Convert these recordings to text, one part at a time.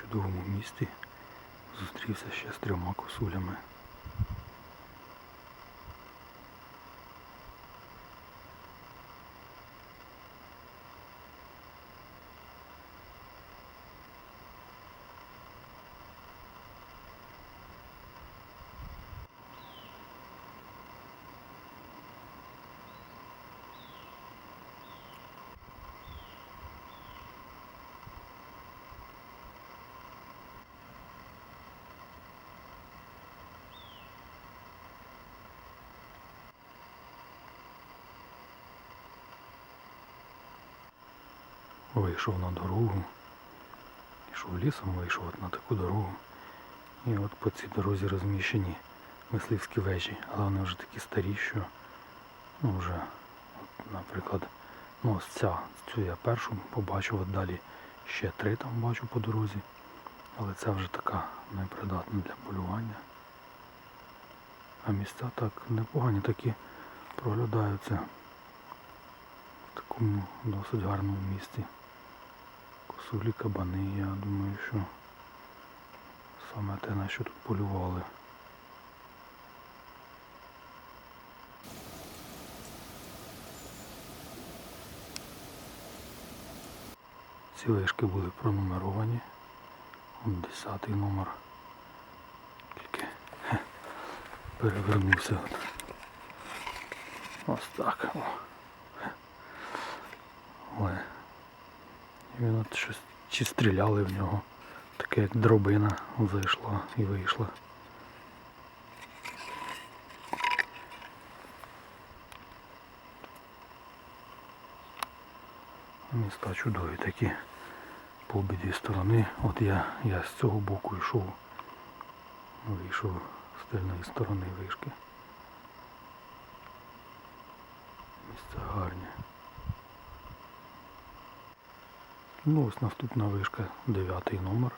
Чудовому місті зустрівся ще з трьома косулями. Вийшов на дорогу. Йшов лісом, вийшов на таку дорогу. І от по цій дорозі розміщені мисливські вежі, але вони вже такі старі, що ну вже, от, наприклад, ну ось ця, цю я першу побачив, от далі ще три там бачу по дорозі. Але ця вже така непридатна для полювання. А місця так непогані такі проглядаються в такому досить гарному місці. Косулі кабани, я думаю, що саме те, на що тут полювали. Ці вишки були пронумеровані. От десятий номер. Тільки перевернувся. Ось так. Але він от щось чи стріляли в нього. Таке як дробина зайшла і вийшла. Міста чудові такі по обидві сторони. От я, я з цього боку йшов. Вийшов з тильної сторони вишки. Місця гарні. Ну ось наступна вишка, дев'ятий номер.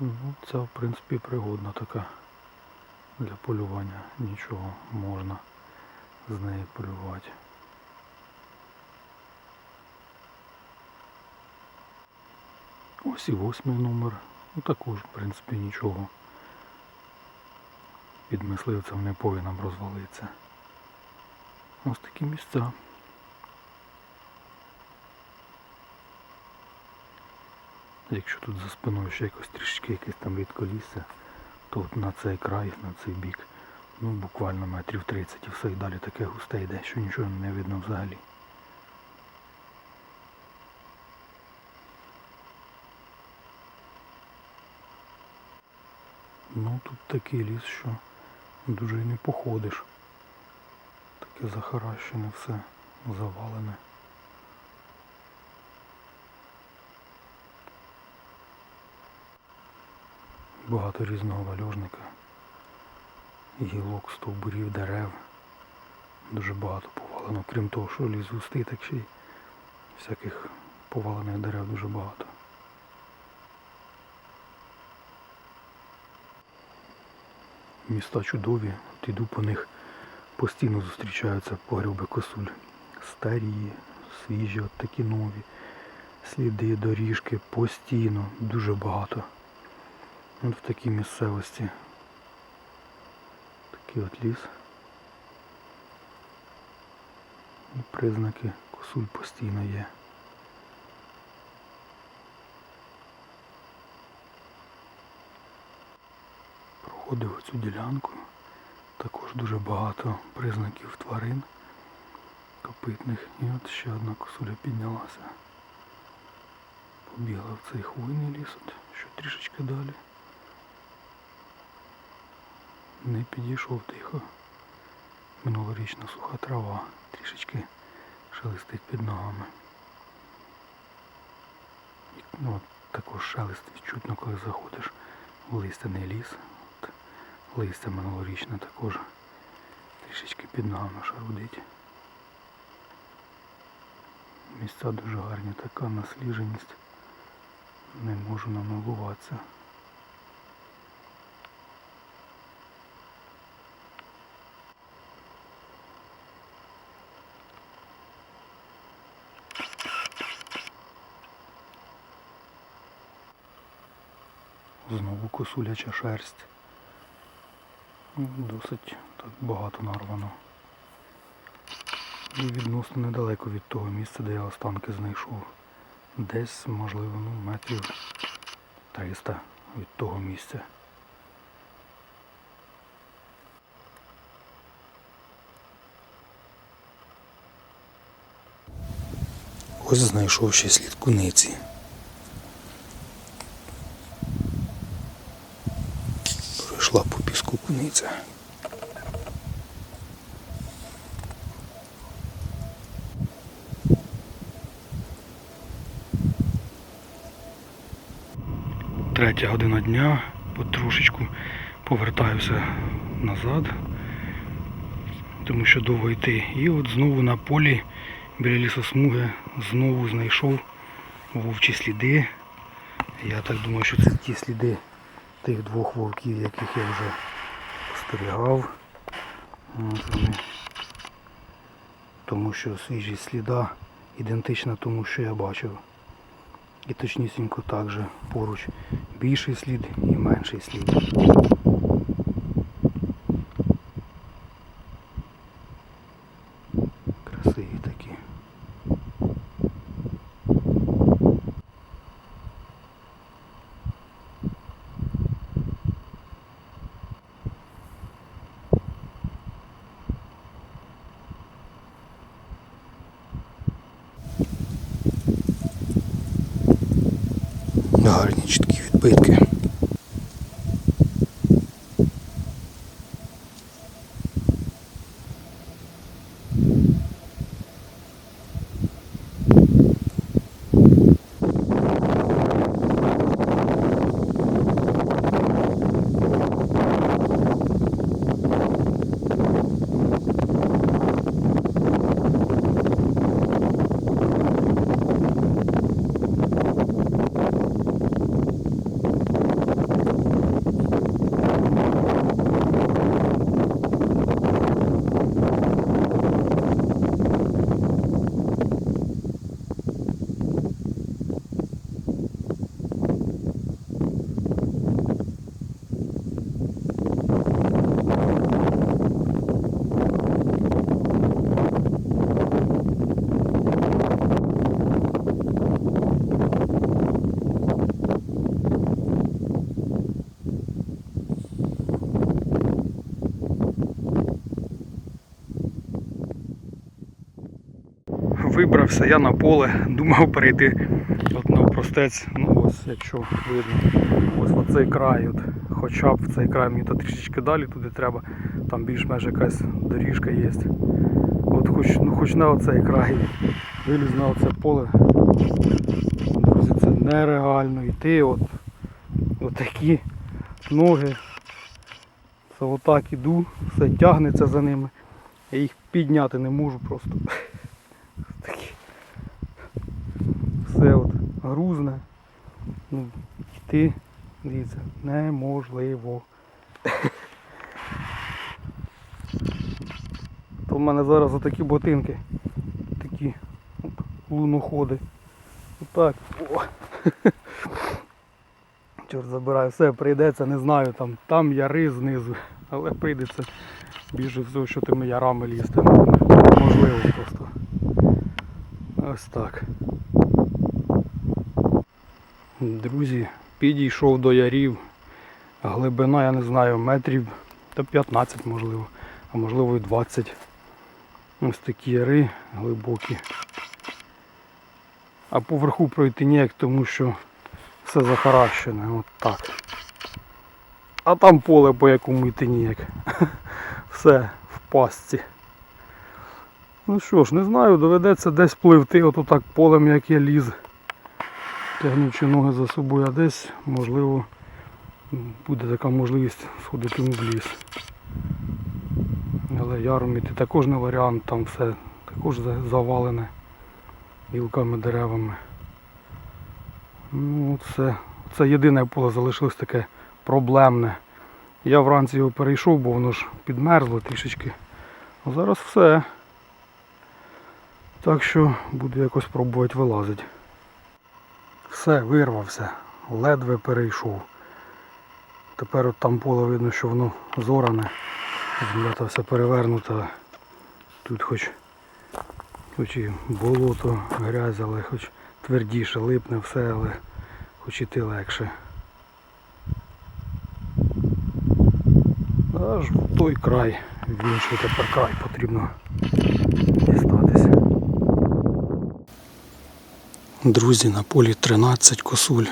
Ну, ця в принципі пригодна така для полювання. Нічого можна з неї полювати. Ось і восьмий номер. Ну також, в принципі, нічого. Під мисливцем не повинен розвалитися. Ось такі місця. Якщо тут за спиною ще якось трішки якесь там відколісся, то от на цей край, на цей бік, ну буквально метрів 30 і все і далі таке густе йде, що нічого не видно взагалі. Ну тут такий ліс, що дуже і не походиш. Таке захаращене все, завалене. Багато різного вальожника. Гілок, стовбурів, дерев. Дуже багато повалено. Крім того, що ліс густий, так ще й всяких повалених дерев дуже багато. Міста чудові, от іду по них постійно зустрічаються погреби косуль. Старі, свіжі, от такі нові. Сліди, доріжки постійно, дуже багато. От в такій місцевості. Такий от ліс. І признаки косуль постійно є. Проходив цю ділянку. Також дуже багато признаків тварин копитних. І от ще одна косуля піднялася. Побігла в цей хвойний ліс, от, що трішечки далі. Не підійшов тихо. Минулорічна суха трава трішечки шелестить під ногами. Ну, також шелест відчутно, коли заходиш в листяний ліс. От, листя минулорічне також трішечки під ногами шарудить. Місця дуже гарні, така насліженість. Не можу намилуватися. Знову косуляча шерсть. Ну, Досить так багато нарвано. І відносно недалеко від того місця, де я останки знайшов. Десь, можливо, ну, метрів 300 від того місця. Ось знайшов ще слід куниці. Куниця. Третя година дня, потрошечку повертаюся назад, тому що довго йти. І от знову на полі біля лісосмуги знову знайшов вовчі сліди. Я так думаю, що це ті сліди тих двох вовків, яких я вже спостерігав. От вони. Тому що свіжість сліда ідентична тому, що я бачив. І точнісінько так же поруч більший слід і менший слід. Красиві такі. Гарні чіткі Вибрався я на поле, думав перейти от навпростець, ну ось якщо видно, ось в цей край, от, хоча б в цей край мені то трішечки далі туди треба, там більш-менш якась доріжка є. От хоч, ну, хоч на оцей край виліз на оце поле. Друзі, це нереально йти, от, от такі ноги. Це отак іду, все тягнеться за ними. Я їх підняти не можу просто. Такі. Грузне. Ну, йти, дивіться, неможливо. То в мене зараз отакі ботинки. Такі от, луноходи. Отак. Чорт забираю, все прийдеться, не знаю, там, там яри знизу, але прийдеться більше всього, що тими ярами лізти. Можливо просто. Ось так. Друзі, підійшов до ярів. Глибина, я не знаю, метрів та 15 можливо, а можливо і 20. Ось такі яри глибокі. А поверху пройти ніяк, тому що все захаращене, от так. А там поле по якому йти ніяк. Все в пастці. Ну що ж, не знаю, доведеться десь пливти, от так полем, як я ліз, тягнучи ноги за собою, а десь, можливо, буде така можливість сходити в ліс. Але яром іти також не варіант, там все також завалене гілками, деревами. Ну, це, це єдине поле залишилось таке проблемне. Я вранці його перейшов, бо воно ж підмерзло трішечки. А зараз все. Так що буду якось пробувати вилазити. Все, вирвався, ледве перейшов. Тепер от там поле видно, що воно зоране. Земля вся перевернута. Тут хоч, хоч і болото, грязь, але хоч твердіше, липне все, але хоч іти легше. Аж в той край, в інший тепер край потрібно дістатися. Друзі, на полі 13 косуль.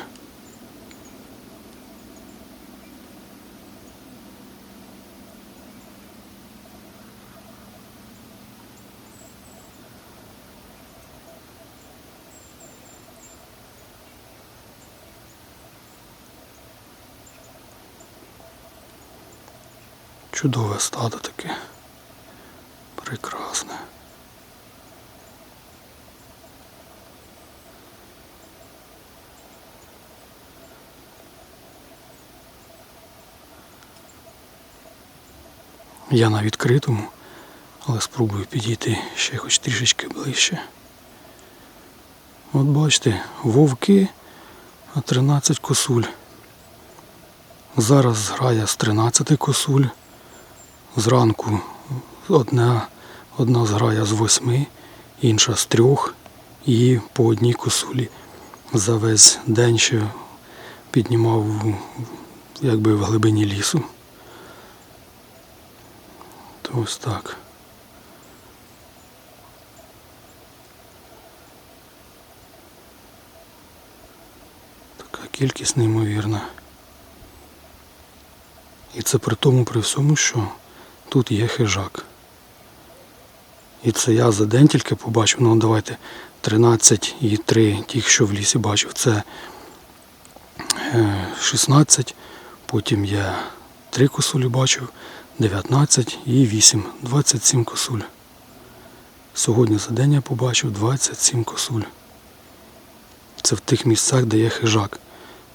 Чудове стадо таке. Прекрасне. Я на відкритому, але спробую підійти ще хоч трішечки ближче. От бачите, вовки, а 13 косуль. Зараз зграя з 13 косуль. Зранку одна, одна зграя з восьми, інша з трьох і по одній косулі. За весь день ще піднімав якби в глибині лісу. Ось так. Така кількість неймовірна. І це при тому при всьому, що тут є хижак. І це я за день тільки побачив, ну давайте 13 і 3 тих, що в лісі бачив, це е, 16, потім я 3 косулі бачив, 19 і 8, 27 косуль. Сьогодні за день я побачив 27 косуль. Це в тих місцях, де є хижак.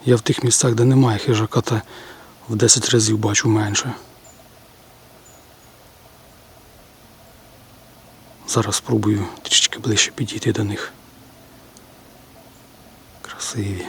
Я в тих місцях, де немає хижака, та в 10 разів бачу менше. Зараз спробую трішки ближче підійти до них. Красиві.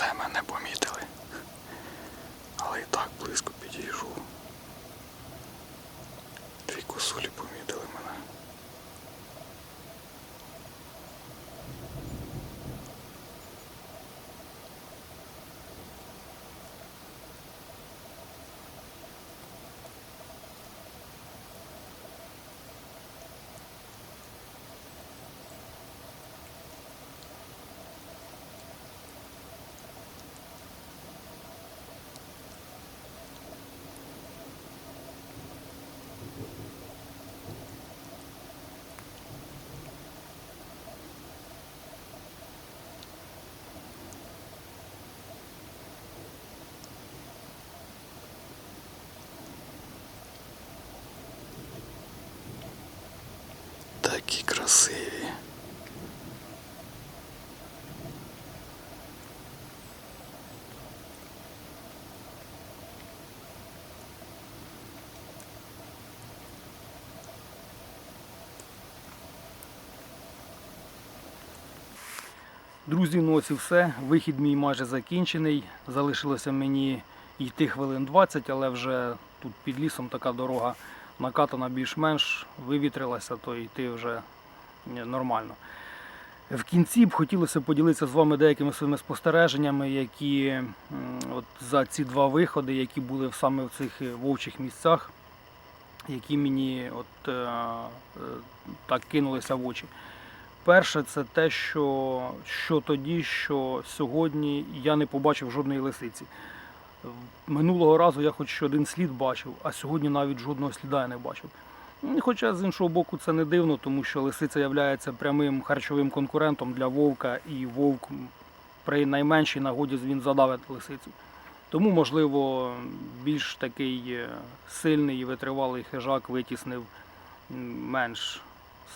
Оце мене помітили. Але і так близько підійшов. Дві косулі помітили мене. Такі красиві. Друзі, ну ось все. Вихід мій майже закінчений. Залишилося мені йти хвилин 20, але вже тут під лісом така дорога накатана більш-менш, вивітрилася, то йти вже нормально. В кінці б хотілося поділитися з вами деякими своїми спостереженнями, які от за ці два виходи, які були саме в цих е, вовчих місцях, які мені от, е, е, так кинулися в очі. Перше, це те, що, що тоді, що сьогодні я не побачив жодної лисиці. Минулого разу я хоч один слід бачив, а сьогодні навіть жодного сліда я не бачив. Ну, Хоча з іншого боку це не дивно, тому що лисиця є прямим харчовим конкурентом для вовка, і вовк при найменшій нагоді він задавить лисицю. Тому, можливо, більш такий е, сильний і витривалий хижак витіснив менш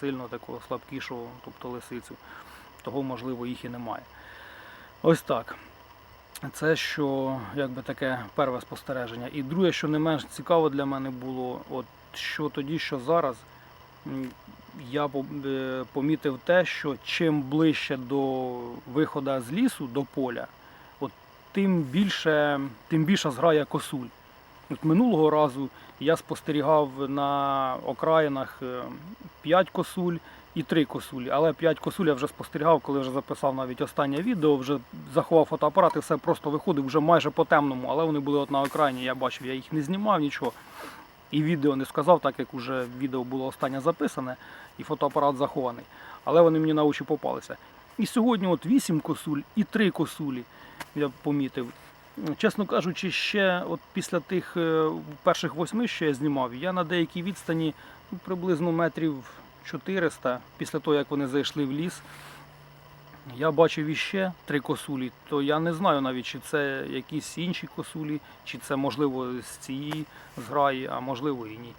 сильно такого слабкішого, тобто лисицю. Того, можливо, їх і немає. Ось так. Це що якби таке перше спостереження. І друге, що не менш цікаво для мене було, от що тоді, що зараз, я е, помітив те, що чим ближче до виходу з лісу, до поля, от тим більше, тим більша зграя косуль. От минулого разу я спостерігав на окраїнах 5 косуль і 3 косулі. Але 5 косуль я вже спостерігав, коли вже записав навіть останнє відео, вже заховав фотоапарат і все просто виходив вже майже по темному, але вони були от на окраїні, я бачив, я їх не знімав нічого. І відео не сказав, так як вже відео було останнє записане, і фотоапарат захований. Але вони мені на очі попалися. І сьогодні от 8 косуль і 3 косулі я помітив. Чесно кажучи, ще от після тих е, перших восьми, що я знімав, я на деякій відстані ну, приблизно метрів 400, після того, як вони зайшли в ліс, я бачив іще три косулі, то я не знаю навіть, чи це якісь інші косулі, чи це можливо з цієї зграї, а можливо і ні.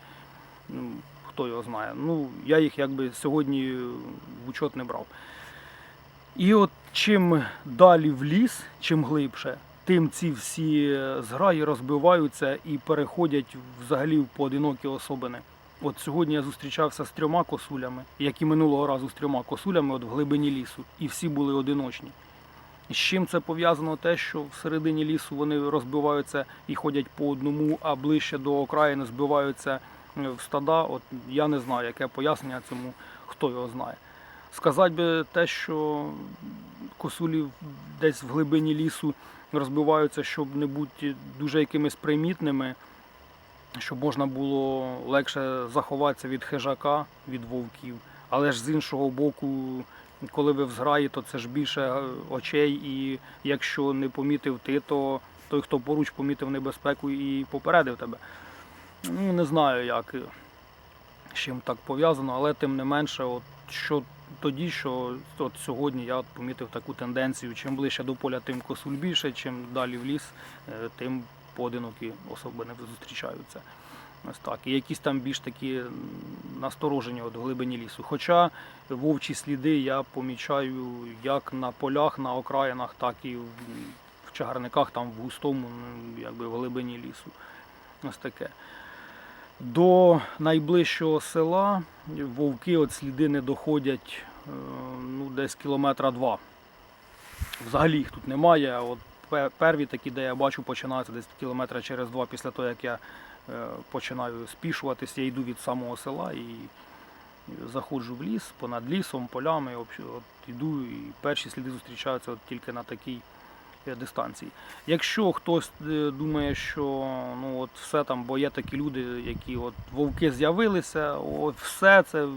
Ну, хто його знає. Ну, я їх якби сьогодні в учет не брав. І от чим далі в ліс, чим глибше, тим ці всі е, зграї розбиваються і переходять взагалі в поодинокі особини. От сьогодні я зустрічався з трьома косулями, як і минулого разу з трьома косулями от в глибині лісу, і всі були одиночні. З чим це пов'язано те, що всередині лісу вони розбиваються і ходять по одному, а ближче до окраїни збиваються е, в стада. От я не знаю, яке пояснення цьому, хто його знає. Сказати би те, що косулі десь в глибині лісу розбиваються, щоб не бути дуже якимись примітними, щоб можна було легше заховатися від хижака, від вовків. Але ж з іншого боку, коли ви в зграї, то це ж більше е, очей, і якщо не помітив ти, то той, хто поруч помітив небезпеку і попередив тебе. Ну, не знаю, як з чим так пов'язано, але тим не менше, от що тоді, що от сьогодні я от помітив таку тенденцію. Чим ближче до поля, тим косуль більше, чим далі в ліс, е, тим поодинокі особи не зустрічаються. Ось так. І якісь там більш такі насторожені от в глибині лісу. Хоча вовчі сліди я помічаю як на полях, на окраїнах, так і в, чагарниках, там в густому, якби в глибині лісу. Ось таке. До найближчого села вовки от сліди не доходять е, ну, десь кілометра два. Взагалі їх тут немає. От перві такі, де я бачу, починаються десь кілометра через два після того, як я е, починаю спішуватись, я йду від самого села і заходжу в ліс, понад лісом, полями, от йду і перші сліди зустрічаються от тільки на такій е, дистанції. Якщо хтось е, думає, що ну от все там, бо є такі люди, які от вовки з'явилися, все це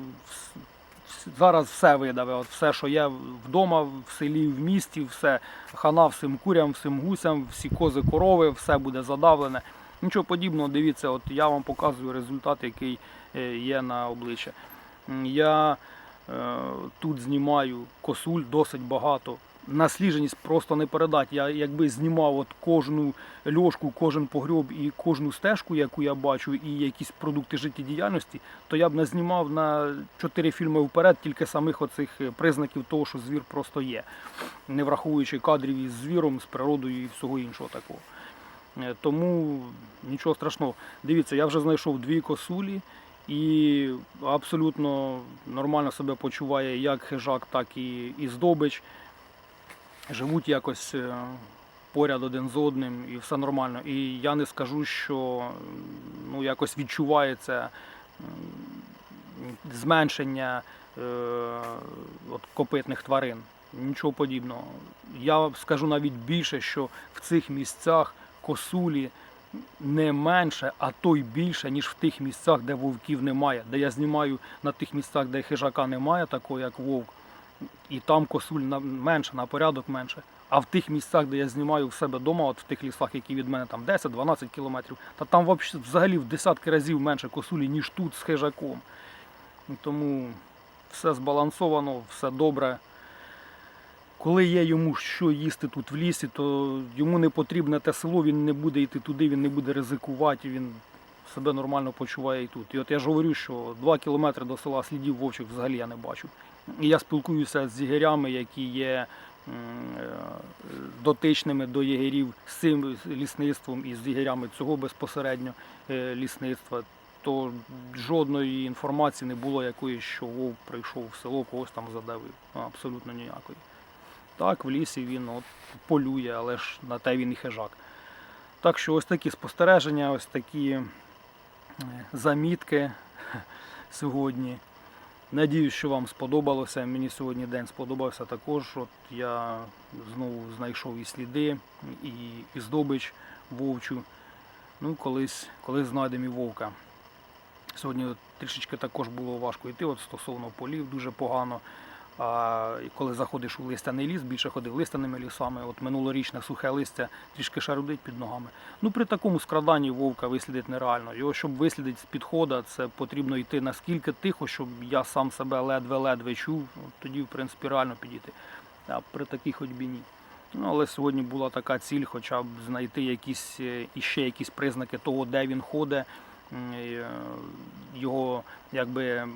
зараз все видаве, от все, що є вдома, в селі, в місті, все хана всім курям, всім гусям, всі кози, корови, все буде задавлене. Нічого подібного, дивіться, от я вам показую результат, який е, є на обличчя. Я е, тут знімаю косуль досить багато. Наслідженість просто не передати. Я якби знімав от кожну льошку, кожен погріб і кожну стежку, яку я бачу, і якісь продукти життєдіяльності, то я б не знімав на чотири фільми вперед тільки самих оцих е, признаків того, що звір просто є, не враховуючи кадрів із звіром, з природою і всього іншого такого. Е, Тому нічого страшного. Дивіться, я вже знайшов дві косулі і абсолютно нормально себе почуває як хижак, так і, і здобич. Живуть якось е, поряд один з одним і все нормально. І я не скажу, що ну, якось відчувається зменшення е, от, копитних тварин. Нічого подібного. Я скажу навіть більше, що в цих місцях косулі не менше, а то й більше, ніж в тих місцях, де вовків немає. Де я знімаю на тих місцях, де хижака немає, такого як вовк, і там косуль менше, на порядок менше. А в тих місцях, де я знімаю в себе вдома, от в тих лісах, які від мене там 10-12 кілометрів, та там взагалі в десятки разів менше косулі, ніж тут з хижаком. Тому все збалансовано, все добре. Коли є йому що їсти тут в лісі, то йому не потрібне те село, він не буде йти туди, він не буде ризикувати, він себе нормально почуває і тут. І от я ж говорю, що 2 кілометри до села слідів вовчих взагалі я не бачу. І я спілкуюся з єгерями, які є е, дотичними до єгерів з цим лісництвом і з єгерями цього безпосередньо е, лісництва. То жодної інформації не було якоїсь, що вовк прийшов в село, когось там задавив. Абсолютно ніякої. Так, в лісі він от полює, але ж на те він і хижак. Так що ось такі спостереження, ось такі замітки сьогодні. Надіюсь, що вам сподобалося. Мені сьогодні день сподобався також. От я знову знайшов і сліди, і, і здобич вовчу. Ну, колись, колись знайдемо і вовка. Сьогодні трішечки також було важко йти от стосовно полів, дуже погано. Коли заходиш у листяний ліс, більше ходив листяними лісами. От минулорічне сухе листя трішки шарудить під ногами. Ну при такому скраданні вовка вислідити нереально. Його щоб вислідити з підхода, це потрібно йти наскільки тихо, щоб я сам себе ледве-ледве чув. Тоді, в принципі, реально підійти. А при такій ходьбі ні. Ну, але сьогодні була така ціль, хоча б знайти якісь е, іще якісь признаки того, де він ходить, е, його якби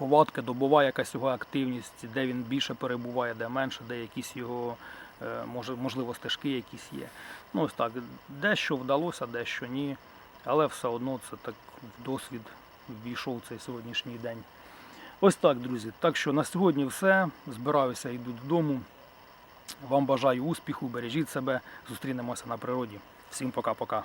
м, повадки, добова якась його активність, де він більше перебуває, де менше, де якісь його е, можливо стежки якісь є. Ну ось так, дещо вдалося, дещо ні. Але все одно це так в досвід ввійшов цей сьогоднішній день. Ось так, друзі. Так що на сьогодні все. Збираюся, йду додому. Вам бажаю успіху, бережіть себе, зустрінемося на природі. Всім пока-пока.